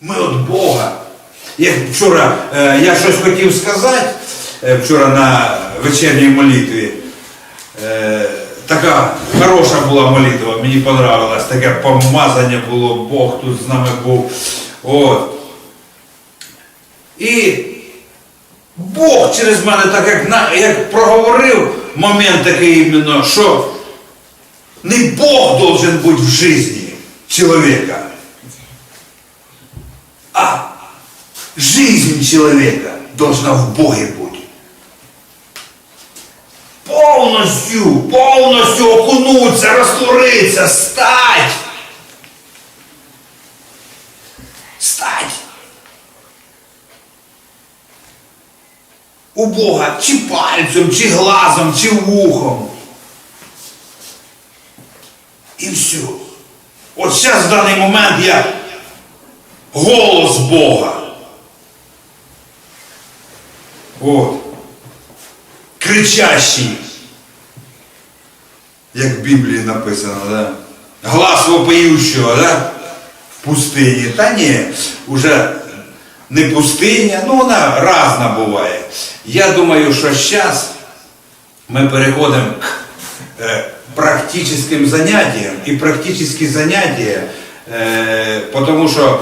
Ми від Бога. Як вчора е, я щось хотів сказати, е, вчора на вечірній молитві, е, така хороша була молитва, мені понравилась, таке помазання було, Бог тут з нами був. От. І Бог через мене так як, як проговорив момент такий іменно, що не Бог должен бути в житті чоловіка, жизнь человека должна в Боге быть. Полностью, полностью окунуться, раствориться, стать. Стать. У Бога чи пальцем, чи глазом, чи вухом. І все. От зараз в даний момент я голос Бога. От. Кричащий. Як в Біблії написано, да? Глас вопиющого, да? В пустині. Та ні, уже не пустиня, ну вона разна буває. Я думаю, що зараз ми переходимо к э, практическим занятиям. И практические занятия, э, потому що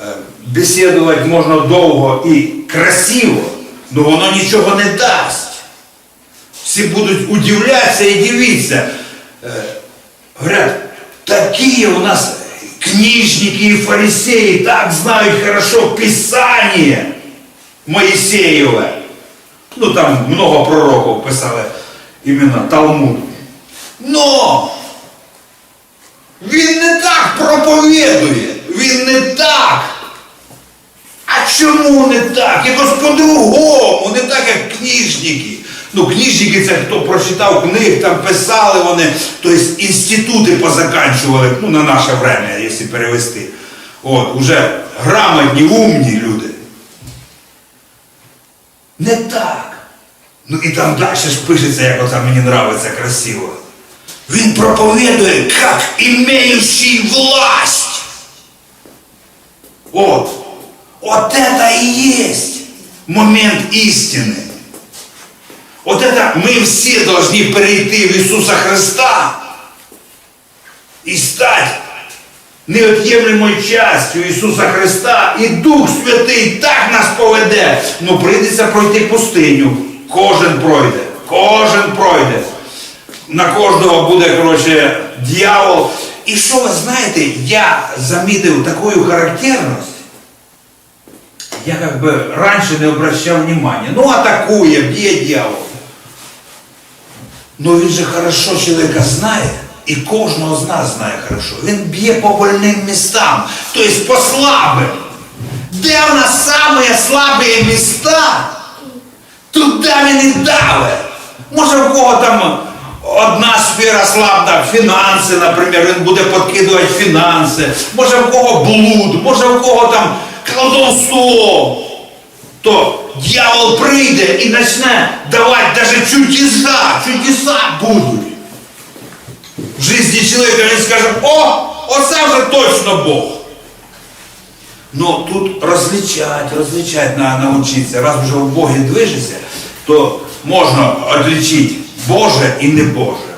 э, беседувати можна довго і красиво, але воно нічого не дасть. Всі будуть удивлятися і дивитися. Е, говорят, такі у нас книжники и фарисеи так знают хорошо Писание Моисееве. Ну там много пророков писали іменно Талмуд. Но він не так проповідує, він не так. А чому не так? Якось по-другому, не так, як книжники. Ну, книжники це хто прочитав книг, там писали вони, тобто інститути позаканчували, ну, на наше время, якщо перевести. От, уже грамотні, умні люди. Не так. Ну і там далі ж пишеться, як оце мені нравиться красиво. Він проповідує, як імеючий власть. Вот. Вот это и есть момент истины. Вот это мы все должны перейти в Иисуса Христа и стать неотъемлемою частью Ісуса Христа, і Дух Святий так нас поведе. Ну прийдеться пройти пустиню. Кожен пройде. Кожен пройде. На кожного буде, коротше, дьявол. І що ви знаєте, я замітив таку характерність, я как бы раньше не обращал внимания. Ну, атакує, б'є дьявол. Но він же хорошо чоловіка знає, і кожного з нас знає хорошо. Він б'є по больним містам, тобто по слабим. Де в нас самі слабі міста, туди він і давить. Може в кого там одна сфера слабна, фінанси, наприклад, він буде подкидувати фінанси, може в кого блуд, може в кого там колдовство. То дьявол прийде і почне давати навіть чудеса, чудеса будуть. В житті чоловіка він скаже, о, оце вже точно Бог. Ну тут розлічати, розлічати треба навчитися. Раз вже в Богі движеться, то можна відлічити Боже і не Боже.